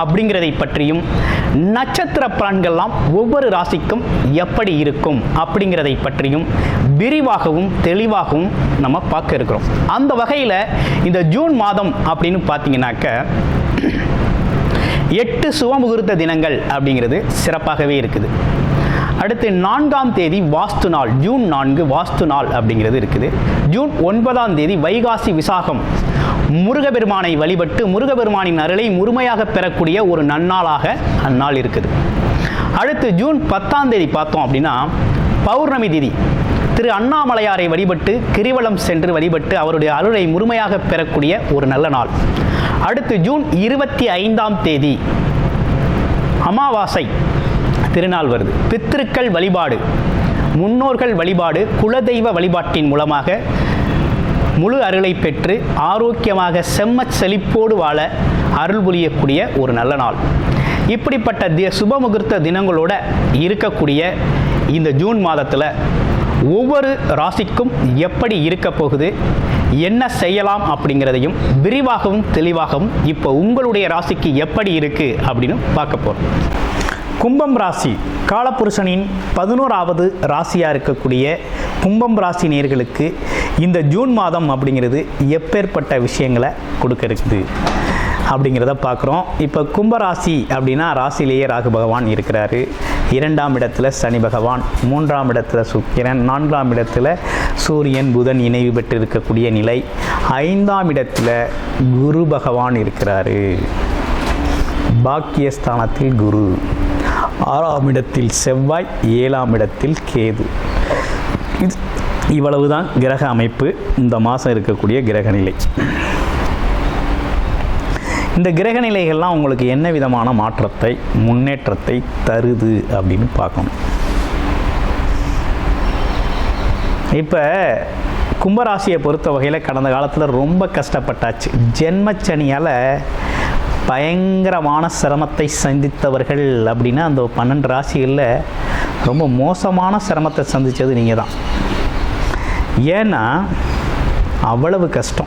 அப்படிங்கிறதை பற்றியும் நட்சத்திர பலன்கள்லாம் ஒவ்வொரு ராசிக்கும் எப்படி இருக்கும் அப்படிங்கிறதை பற்றியும் விரிவாகவும் தெளிவாகவும் நம்ம பார்க்க இருக்கிறோம். அந்த வகையில் இந்த ஜூன் மாதம் அப்படின்னு பார்த்தீங்கன்னாக்க எட்டு சுவமுகூர்த்த தினங்கள் அப்படிங்கிறது சிறப்பாகவே இருக்குது. அடுத்து நான்காம் தேதி வாஸ்து நாள் ஜூன் நான்கு வாஸ்து நாள் அப்படிங்கிறது இருக்குது. ஜூன் ஒன்பதாம் தேதி வைகாசி விசாகம் முருகபெருமானை வழிபட்டு முருகபெருமானின் அருளை முழுமையாக பெறக்கூடிய ஒரு நன்னாளாக அந்நாள் இருக்குது. அடுத்து ஜூன் பத்தாம் தேதி பார்த்தோம் அப்படின்னா பௌர்ணமி திதி. திரு அண்ணாமலையாரை வழிபட்டு கிரிவலம் சென்று வழிபட்டு அவருடைய அருளை முழுமையாக பெறக்கூடிய ஒரு நல்ல நாள். அடுத்து ஜூன் இருபத்தி ஐந்தாம் தேதி அமாவாசை திருநாள் வருது. பித்திருக்கள் வழிபாடு முன்னோர்கள் வழிபாடு குலதெய்வ வழிபாட்டின் மூலமாக முழு அருளை பெற்று ஆரோக்கியமாக செம்மச் செழிப்போடு வாழ அருள் புரியக்கூடிய ஒரு நல்ல நாள். இப்படிப்பட்ட தி சுபமுகூர்த்த தினங்களோட இருக்கக்கூடிய இந்த ஜூன் மாதத்தில் ஒவ்வொரு ராசிக்கும் எப்படி இருக்க போகுது என்ன செய்யலாம் அப்படிங்கிறதையும் விரிவாகவும் தெளிவாகவும் இப்போ உங்களுடைய ராசிக்கு எப்படி இருக்குது அப்படின்னு பார்க்க போகிறோம் கும்பம் ராசி காலப்புருஷனின் பதினோராவது ராசியாக இருக்கக்கூடிய கும்பம் ராசி நேர்களுக்கு இந்த ஜூன் மாதம் அப்படிங்கிறது எப்பேற்பட்ட விஷயங்களை கொடுக்க இருக்குது அப்படிங்கிறத பார்க்குறோம். இப்போ கும்பராசி அப்படின்னா ராசியிலேயே ராகு பகவான் இருக்கிறாரு. இரண்டாம் இடத்துல சனி பகவான் மூன்றாம் இடத்துல சுக்கிரன் நான்காம் இடத்துல சூரியன் புதன் இணைவு பெற்று இருக்கக்கூடிய நிலை. ஐந்தாம் இடத்துல குரு பகவான் இருக்கிறாரு. பாக்கியஸ்தானத்தில் குரு. ஆறாம் இடத்தில் செவ்வாய் ஏழாம் இடத்தில் கேது. இது இவ்வளவுதான் கிரக அமைப்பு. இந்த மாதம் இருக்கக்கூடிய கிரக நிலை. இந்த கிரக நிலைகள்லாம் உங்களுக்கு என்ன விதமான மாற்றத்தை முன்னேற்றத்தை தருது அப்படின்னு பார்க்கணும். இப்போ கும்பராசியை பொறுத்த வகையில் கடந்த காலத்தில் ரொம்ப கஷ்டப்பட்டாச்சு. ஜென்மச்சனியால் பயங்கரமான சிரமத்தை சந்தித்தவர்கள் அப்படின்னா அந்த பன்னெண்டு ராசிகளில் ரொம்ப மோசமான சிரமத்தை சந்தித்தது நீங்கள் தான் ஏன்னா அவ்வளவு கஷ்டம்.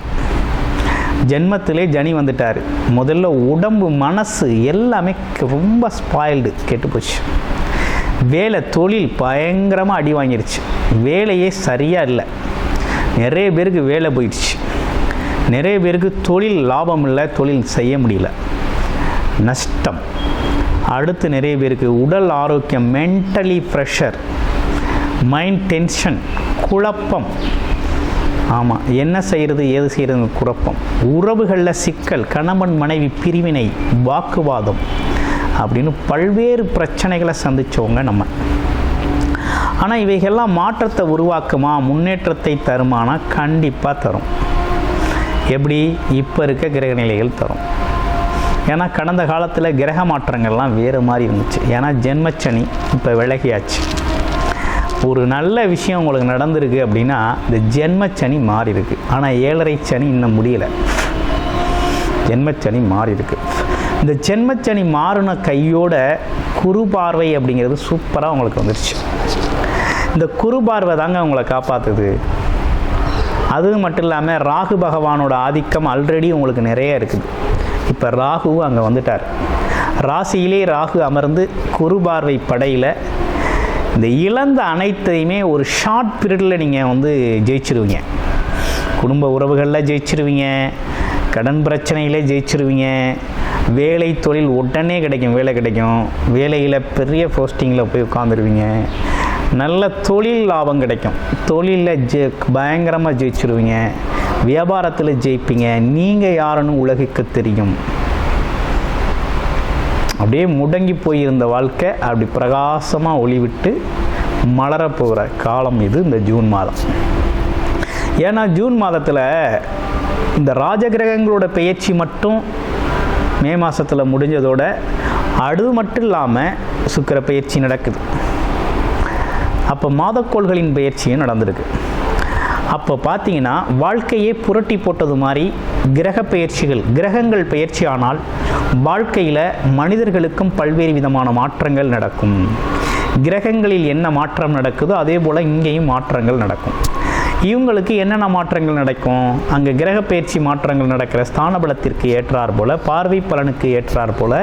ஜென்மத்திலே ஜனி வந்துட்டார். முதல்ல உடம்பு மனசு எல்லாமே ரொம்ப ஸ்பாயில்டு கெட்டு போச்சு. வேலை தொழில் பயங்கரமாக அடி வாங்கிருச்சு. வேலையே சரியாக இல்லை. நிறைய பேருக்கு வேலை போயிடுச்சு. நிறைய பேருக்கு தொழில் லாபம் இல்லை தொழில் செய்ய முடியல. நஷ்டம். அடுத்து நிறைய பேருக்கு உடல் ஆரோக்கியம் மென்டலி ப்ரெஷர் மைண்ட் டென்ஷன் குழப்பம். ஆமாம் என்ன செய்கிறது ஏது செய்கிறது குழப்பம். உறவுகளில் சிக்கல் கணவன் மனைவி பிரிவினை வாக்குவாதம் அப்படின்னு பல்வேறு பிரச்சனைகளை சந்தித்தவங்க நம்ம. ஆனால் இவைகள்லாம் மாற்றத்தை உருவாக்குமா முன்னேற்றத்தை தருமானா கண்டிப்பாக தரும். எப்படி? இப்போ இருக்க கிரக நிலைகள் தரும். ஏன்னா கடந்த காலத்தில் கிரக மாற்றங்கள்லாம் வேறு மாதிரி இருந்துச்சு. ஏன்னா ஜென்மச்சனி இப்போ விலகியாச்சு. ஒரு நல்ல விஷயம் உங்களுக்கு நடந்திருக்கு அப்படின்னா இந்த ஜென்மச்சனி மாறி இருக்கு ஆனால் ஏழரை சனி இன்னும் முடியலை. ஜென்மச்சனி மாறி இருக்கு இந்த ஜென்மச்சனி மாறின கையோட குரு பார்வை அப்படிங்கிறது சூப்பராக உங்களுக்கு வந்துருச்சு. இந்த குரு பார்வை தாங்க உங்களை காப்பாற்றுது அது மட்டும் இல்லாமல் ராகு பகவானோட ஆதிக்கம் ஆல்ரெடி உங்களுக்கு நிறைய இருக்குது. இப்போ ராகுவும் அங்கே வந்துட்டார். ராசியிலே ராகு அமர்ந்து குரு பார்வை படையில் இந்த இழந்த அனைத்தையுமே ஒரு ஷார்ட் பீரியடில் நீங்கள் வந்து ஜெயிச்சிருவீங்க. குடும்ப உறவுகளில் ஜெயிச்சிருவீங்க. கடன் பிரச்சனையிலே ஜெயிச்சிருவீங்க. வேலை தொழில் உடனே கிடைக்கும் வேலை கிடைக்கும். வேலையில் பெரிய போஸ்டிங்கில் போய் உட்காந்துருவீங்க நல்ல தொழில் லாபம் கிடைக்கும். தொழிலில் ஜெ பயங்கரமாக ஜெயிச்சிருவீங்க. வியாபாரத்தில் ஜெயிப்பீங்க. நீங்கள் யாருன்னு உலகுக்கு தெரியும். அப்படியே முடங்கி போயிருந்த வாழ்க்கை அப்படி பிரகாசமாக ஒளிவிட்டு மலரப்போகிற காலம் இது இந்த ஜூன் மாதம். ஏன்னா ஜூன் மாதத்தில் இந்த ராஜகிரகங்களோட பெயர்ச்சி மட்டும் மே மாதத்தில் முடிஞ்சதோட அது மட்டும் இல்லாமல் சுக்கிர பயிற்சி நடக்குது. அப்போ மாதக்கோள்களின் பயிற்சியும் நடந்திருக்கு. அப்போ பார்த்தீங்கன்னா வாழ்க்கையே புரட்டி போட்டது மாதிரி கிரக பயிற்சிகள் கிரகங்கள் பயிற்சி ஆனால் வாழ்க்கையில் மனிதர்களுக்கும் பல்வேறு விதமான மாற்றங்கள் நடக்கும். கிரகங்களில் என்ன மாற்றம் நடக்குதோ அதே போல் இங்கேயும் மாற்றங்கள் நடக்கும். இவங்களுக்கு என்னென்ன மாற்றங்கள் நடக்கும்? அங்கே கிரக பயிற்சி மாற்றங்கள் நடக்கிற ஸ்தான பலத்திற்கு ஏற்றார் போல பார்வை பலனுக்கு ஏற்றார் போல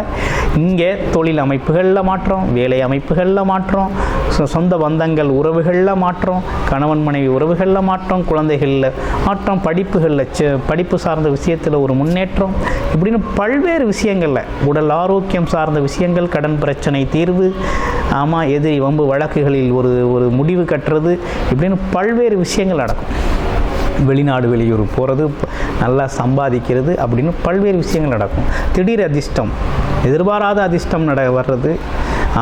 இங்கே தொழில் அமைப்புகளில் மாற்றம் வேலை அமைப்புகளில் மாற்றம் சொ- சொந்த பந்தங்கள் உறவுகளில் மாற்றம் கணவன் மனைவி உறவுகளில் மாற்றம் குழந்தைகளில் மாற்றம் படிப்புகளில் படிப்பு சார்ந்த விஷயத்தில் ஒரு முன்னேற்றம் இப்படின்னு பல்வேறு விஷயங்களில் உடல் ஆரோக்கியம் சார்ந்த விஷயங்கள் கடன் பிரச்சனை தீர்வு ஆமாம் எதிரி வம்பு வழக்குகளில் ஒரு ஒரு முடிவு கட்டுறது இப்படின்னு பல்வேறு விஷயங்கள் நடக்கும். வெளிநாடு வெளியூர் போகிறது நல்லா சம்பாதிக்கிறது அப்படின்னு பல்வேறு விஷயங்கள் நடக்கும். திடீர் அதிர்ஷ்டம் எதிர்பாராத அதிர்ஷ்டம் நட வர்றது.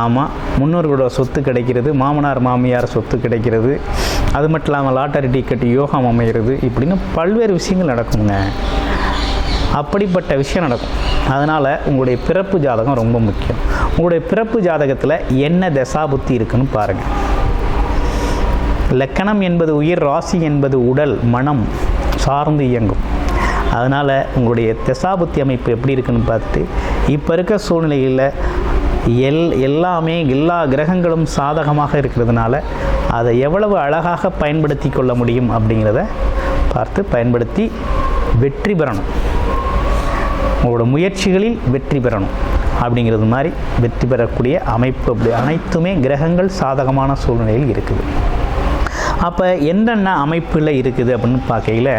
ஆமாம் முன்னோர்களோட சொத்து கிடைக்கிறது மாமனார் மாமியார் சொத்து கிடைக்கிறது. அது மட்டும் இல்லாமல் லாட்டரி டிக்கெட் யோகம் அமைகிறது. இப்படின்னு பல்வேறு விஷயங்கள் நடக்குங்க. அப்படிப்பட்ட விஷயம் நடக்கும். அதனால் உங்களுடைய பிறப்பு ஜாதகம் ரொம்ப முக்கியம். உங்களுடைய பிறப்பு ஜாதகத்தில் என்ன தசாபுத்தி இருக்குன்னு பாருங்கள் லக்கணம் என்பது உயிர் ராசி என்பது உடல் மனம் சார்ந்து இயங்கும். அதனால் உங்களுடைய தசாபுத்தி அமைப்பு எப்படி இருக்குன்னு பார்த்துட்டு இப்போ இருக்க சூழ்நிலையில் எல் எல்லாமே எல்லா கிரகங்களும் சாதகமாக இருக்கிறதுனால அதை எவ்வளவு அழகாக பயன்படுத்தி கொள்ள முடியும் அப்படிங்கிறத பார்த்து பயன்படுத்தி வெற்றி பெறணும். உங்களோட முயற்சிகளில் வெற்றி பெறணும் அப்படிங்கிறது மாதிரி வெற்றி பெறக்கூடிய அமைப்பு அப்படி. அனைத்துமே கிரகங்கள் சாதகமான சூழ்நிலையில் இருக்குது. அப்போ என்னென்ன அமைப்பில் இருக்குது அப்படின்னு பார்க்கையில்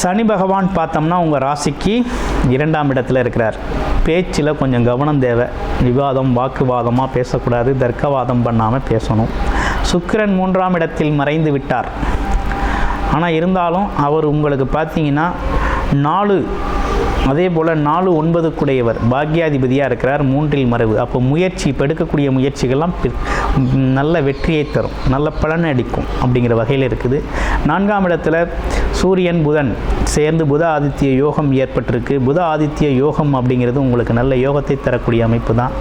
சனி பகவான் பார்த்தோம்னா உங்கள் ராசிக்கு இரண்டாம் இடத்துல இருக்கிறார். பேச்சில் கொஞ்சம் கவனம் தேவை. விவாதம் வாக்குவாதமாக பேசக்கூடாது. தர்க்கவாதம் பண்ணாமல் பேசணும். சுக்கிரன் மூன்றாம் இடத்தில் மறைந்து விட்டார். ஆனால் இருந்தாலும் அவர் உங்களுக்கு பார்த்தீங்கன்னா நாலு அதே போல் நாலு ஒன்பதுக்குடையவர். பாக்யாதிபதியாக இருக்கிறார் மூன்றில் மறைவு. அப்போ முயற்சி இப்போ எடுக்கக்கூடிய முயற்சிகள்லாம் நல்ல வெற்றியை தரும். நல்ல பலனை அடிக்கும் அப்படிங்கிற வகையில் இருக்குது. நான்காம் இடத்துல சூரியன் புதன் சேர்ந்து புத ஆதித்ய யோகம் ஏற்பட்டிருக்கு. புத ஆதித்ய யோகம் அப்படிங்கிறது உங்களுக்கு நல்ல யோகத்தை தரக்கூடிய அமைப்பு தான்.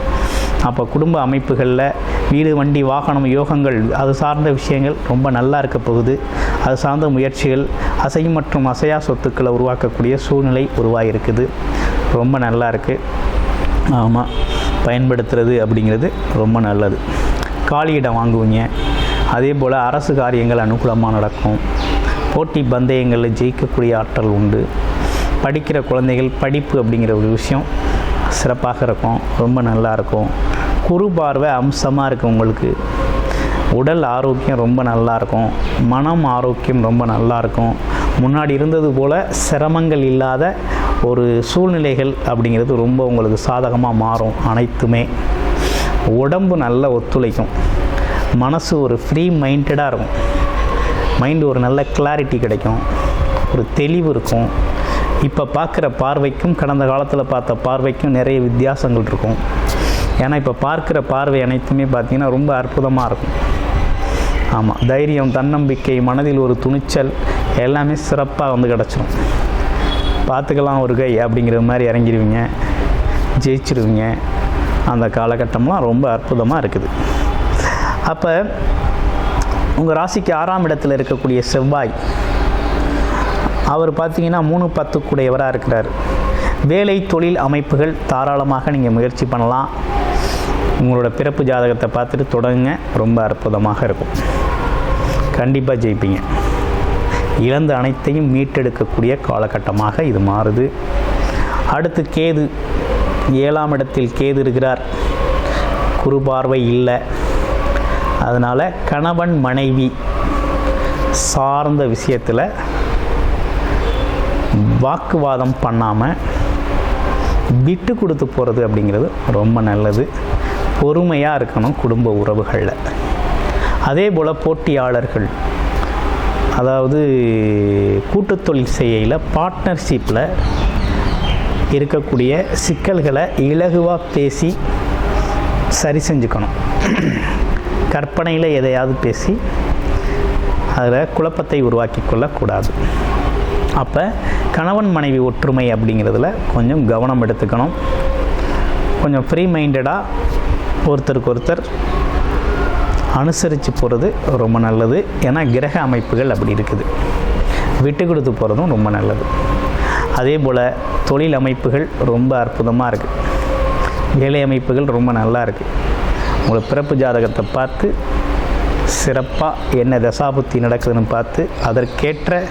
அப்போ குடும்ப அமைப்புகளில் வீடு வண்டி வாகனம் யோகங்கள் அது சார்ந்த விஷயங்கள் ரொம்ப நல்லா இருக்க போகுது. அது சார்ந்த முயற்சிகள் அசை மற்றும் அசையா சொத்துக்களை உருவாக்கக்கூடிய சூழ்நிலை உருவாகிருக்குது ரொம்ப நல்லா இருக்குது ஆமாம் பயன்படுத்துறது அப்படிங்கிறது ரொம்ப நல்லது. காலியிடம் வாங்குவீங்க. அதே போல் அரசு காரியங்கள் அனுகூலமாக நடக்கும். போட்டி பந்தயங்களில் ஜெயிக்கக்கூடிய ஆற்றல் உண்டு. படிக்கிற குழந்தைகள் படிப்பு அப்படிங்கிற ஒரு விஷயம் சிறப்பாக இருக்கும் ரொம்ப நல்லாயிருக்கும் குறுபார்வை குறு பார்வை அம்சமாக இருக்கும் உங்களுக்கு. உடல் ஆரோக்கியம் ரொம்ப நல்லாயிருக்கும் மனம் ஆரோக்கியம் ரொம்ப நல்லா இருக்கும். முன்னாடி இருந்தது போல் சிரமங்கள் இல்லாத ஒரு சூழ்நிலைகள் அப்படிங்கிறது ரொம்ப உங்களுக்கு சாதகமாக மாறும் அனைத்துமே. உடம்பு நல்ல ஒத்துழைக்கும். மனசு ஒரு ஃப்ரீ மைண்டடாக இருக்கும். மைண்டு ஒரு நல்ல கிளாரிட்டி கிடைக்கும். ஒரு தெளிவு இருக்கும். இப்போ பார்க்குற பார்வைக்கும் கடந்த காலத்தில் பார்த்த பார்வைக்கும் நிறைய வித்தியாசங்கள் இருக்கும். ஏன்னா இப்போ பார்க்குற பார்வை அனைத்துமே பார்த்திங்கன்னா ரொம்ப அற்புதமாக இருக்கும். ஆமாம் தைரியம் தன்னம்பிக்கை மனதில் ஒரு துணிச்சல் எல்லாமே சிறப்பாக வந்து கிடச்சிரும். பார்த்துக்கலாம் ஒரு கை அப்படிங்கிற மாதிரி இறங்கிடுவீங்க ஜெயிச்சிருவீங்க அந்த காலகட்டம்லாம் ரொம்ப அற்புதமாக இருக்குது. அப்போ உங்கள் ராசிக்கு ஆறாம் இடத்துல இருக்கக்கூடிய செவ்வாய் அவர் பார்த்தீங்கன்னா மூணு பத்துக்குடையவராக இருக்கிறார். வேலை தொழில் அமைப்புகள் தாராளமாக நீங்கள் முயற்சி பண்ணலாம். உங்களோட பிறப்பு ஜாதகத்தை பார்த்துட்டு தொடங்குங்க. ரொம்ப அற்புதமாக இருக்கும். கண்டிப்பாக ஜெயிப்பீங்க. இழந்த அனைத்தையும் மீட்டெடுக்கக்கூடிய காலகட்டமாக இது மாறுது. அடுத்து கேது. ஏழாம் இடத்தில் கேது இருக்கிறார். குரு பார்வை இல்லை. அதனால் கணவன் மனைவி சார்ந்த விஷயத்தில் வாக்குவாதம் பண்ணாமல் விட்டு கொடுத்து போகிறது அப்படிங்கிறது ரொம்ப நல்லது. பொறுமையாக இருக்கணும் குடும்ப உறவுகளில். அதே போல் போட்டியாளர்கள் அதாவது கூட்டத்தொழில் செய்யையில் பார்ட்னர்ஷிப்பில் இருக்கக்கூடிய சிக்கல்களை இலகுவாக பேசி சரி செஞ்சுக்கணும். கற்பனையில் எதையாவது பேசி அதில் குழப்பத்தை உருவாக்கி கொள்ளக்கூடாது. அப்போ கணவன் மனைவி ஒற்றுமை அப்படிங்கிறதுல கொஞ்சம் கவனம் எடுத்துக்கணும். கொஞ்சம் ஃப்ரீ மைண்டடாக ஒருத்தருக்கு ஒருத்தர் அனுசரித்து போகிறது ரொம்ப நல்லது. ஏன்னா கிரக அமைப்புகள் அப்படி இருக்குது. விட்டு கொடுத்து போகிறதும் ரொம்ப நல்லது. அதே போல் தொழில் அமைப்புகள் ரொம்ப அற்புதமாக இருக்குது வேலை அமைப்புகள் ரொம்ப நல்லா இருக்குது உங்களை பிறப்பு ஜாதகத்தை பார்த்து சிறப்பாக என்ன தசாபுத்தி நடக்குதுன்னு பார்த்து அதற்கேற்ற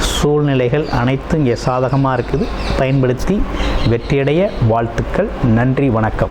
சூழ்நிலைகள் அனைத்தும் இங்கே சாதகமாக இருக்குது. பயன்படுத்தி வெற்றியடைய வாழ்த்துக்கள். நன்றி வணக்கம்.